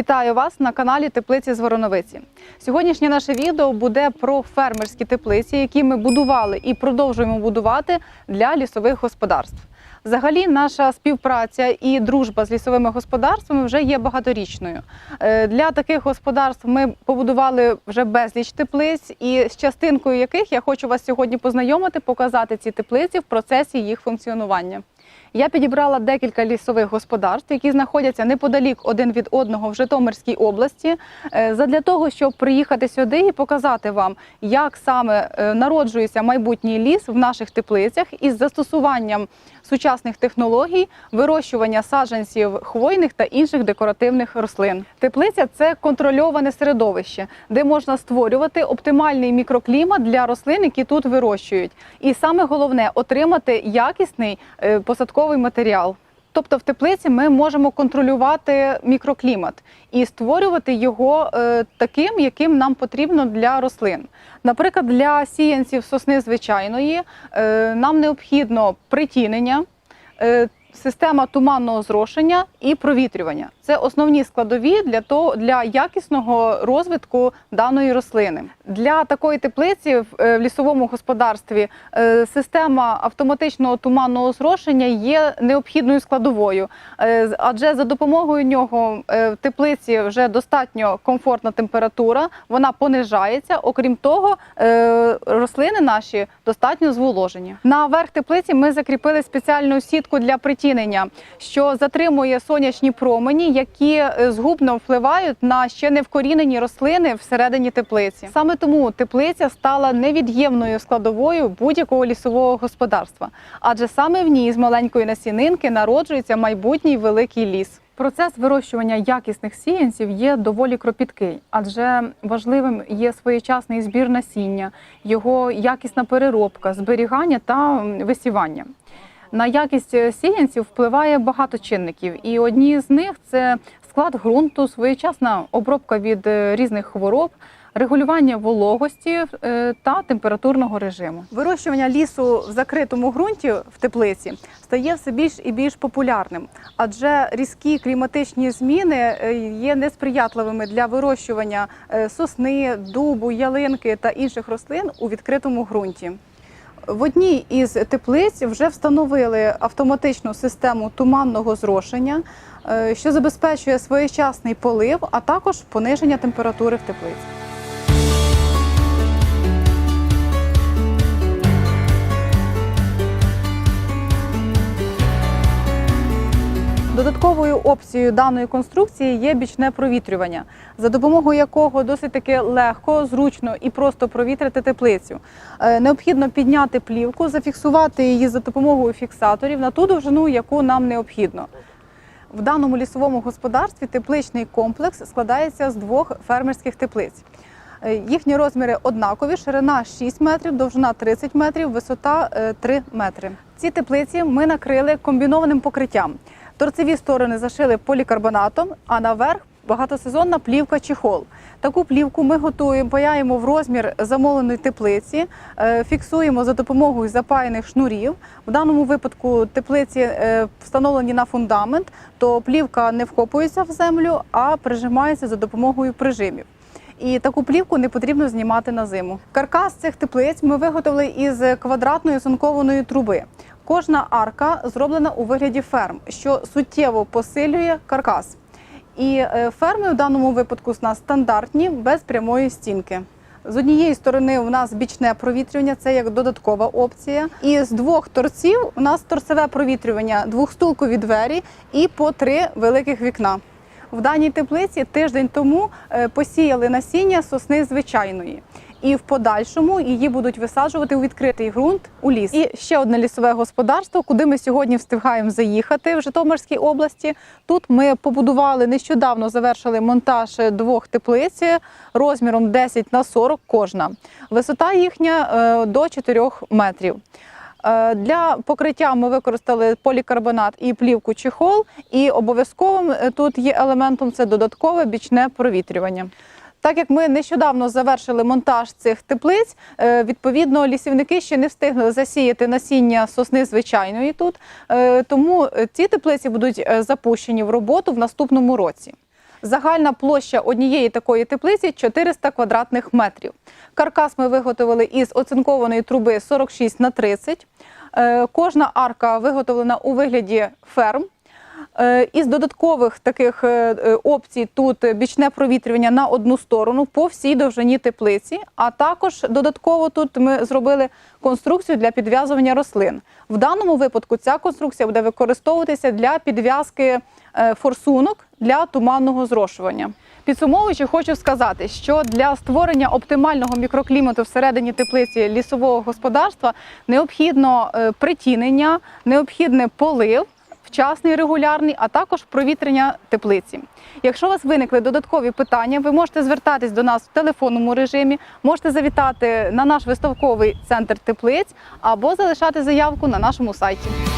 Вітаю вас на каналі Теплиці з Вороновиці. Сьогоднішнє наше відео буде про фермерські теплиці, які ми будували і продовжуємо будувати для лісових господарств. Взагалі, наша співпраця і дружба з лісовими господарствами вже є багаторічною. Е, Для таких господарств ми побудували вже безліч теплиць, і з частинкою яких я хочу вас сьогодні познайомити, показати ці теплиці в процесі їх функціонування. Я підібрала декілька лісових господарств, які знаходяться неподалік один від одного в Житомирській області, е, задля того, щоб приїхати сюди і показати вам, як саме е, народжується майбутній ліс в наших теплицях із застосуванням сучасних технологій вирощування саджанців хвойних та інших декоративних рослин. Теплиця це контрольоване середовище, де можна створювати оптимальний мікроклімат для рослин, які тут вирощують. І саме головне отримати якісний е, посадковий матеріал. Тобто в теплиці ми можемо контролювати мікроклімат і створювати його е, таким, яким нам потрібно для рослин. Наприклад, для сіянців сосни звичайної е, нам необхідно притінення. е, Система туманного зрошення і провітрювання це основні складові для того для якісного розвитку даної рослини. Для такої теплиці в е, лісовому господарстві е, система автоматичного туманного зрошення є необхідною складовою, Е, адже за допомогою нього в теплиці вже достатньо комфортна температура, вона понижається. Окрім того, рослини наші достатньо зволожені. На верх теплиці ми закріпили спеціальну сітку для притінення, що затримує сонячні промені, які е, згубно впливають на ще не вкорінені рослини всередині теплиці. Саме тому теплиця стала невід'ємною складовою будь-якого лісового господарства, адже саме в ній з маленької насінинки народжується майбутній великий ліс. Процес вирощування якісних сіянців є доволі кропіткий, адже важливим є своєчасний збір насіння, його якісна переробка, зберігання та висівання. На якість е, сіянців впливає багато чинників, і одні з них це склад ґрунту, своєчасна обробка від е, різних хвороб, регулювання вологості е, та температурного режиму. Вирощування лісу в закритому ґрунті в теплиці стає все більш і більш популярним, адже різкі кліматичні зміни є несприятливими для вирощування сосни, дубу, ялинки та інших рослин у відкритому ґрунті. В одній із теплиць вже встановили автоматичну систему туманного зрошення, е, що забезпечує своєчасний полив, а також пониження температури в теплиці. Додатковою опцією даної конструкції є бічне провітрювання, за допомогою якого досить таки легко, зручно і просто провітрити теплицю. Е, Необхідно підняти плівку, зафіксувати її за допомогою фіксаторів на ту довжину, яку нам необхідно. В даному лісовому господарстві тепличний комплекс складається з двох фермерських теплиць. Е, Їхні розміри однакові, ширина 6 метрів, довжина 30 метрів, висота е, 3 метри. Ці теплиці ми накрили комбінованим покриттям. Торцеві сторони зашили полікарбонатом, а наверх багатосезонна плівка чехол. Таку плівку ми готуємо, паяємо в розмір замовленої теплиці, е, фіксуємо за допомогою запаяних шнурів. В даному випадку теплиці е, встановлені на фундамент, то плівка не вкопується в землю, а прижимається за допомогою прижимів. І таку плівку не потрібно знімати на зиму. Каркас цих теплиць ми виготовили із квадратної зонкованої труби. Кожна арка зроблена у вигляді ферм, що суттєво посилює каркас. І е, ферми в даному випадку у нас стандартні, без прямої стінки. З однієї сторони у нас бічне провітрювання, це як додаткова опція. І з двох торців у нас торцеве провітрювання, двохстулкові двері і по три великих вікна. В даній теплиці тиждень тому е, посіяли насіння сосни звичайної. І в подальшому її будуть висаджувати у відкритий ґрунт у ліс. І ще одне лісове господарство, куди ми сьогодні встигаємо заїхати в Житомирській області. Тут ми побудували нещодавно завершили монтаж двох теплиць розміром 10 на 40 кожна. Висота їхня е, до 4 метрів. Е, Для покриття ми використали полікарбонат і плівку чехол, і обов'язковим е, тут є елементом це додаткове бічне провітрювання. Так як ми нещодавно завершили монтаж цих теплиць, е, відповідно лісівники ще не встигли засіяти насіння сосни звичайної тут, е, тому е, ці теплиці будуть запущені в роботу в наступному році. Загальна площа однієї такої теплиці 400 квадратних метрів. Каркас ми виготовили із оцинкованої труби 46 на 30. Е, Кожна арка виготовлена у вигляді ферм. Е, Із додаткових таких е, е, опцій тут бічне провітрювання на одну сторону по всій довжині теплиці. А також додатково тут ми зробили конструкцію для підв'язування рослин. В даному випадку ця конструкція буде використовуватися для підв'язки форсунок для туманного зрошування. Підсумовуючи, хочу сказати, що для створення оптимального мікроклімату всередині теплиці лісового господарства необхідно притінення, необхідне полив вчасний, регулярний, а також провітрення теплиці. Якщо у вас виникли додаткові питання, ви можете звертатись до нас в телефонному режимі, можете завітати на наш виставковий центр теплиць або залишати заявку на нашому сайті.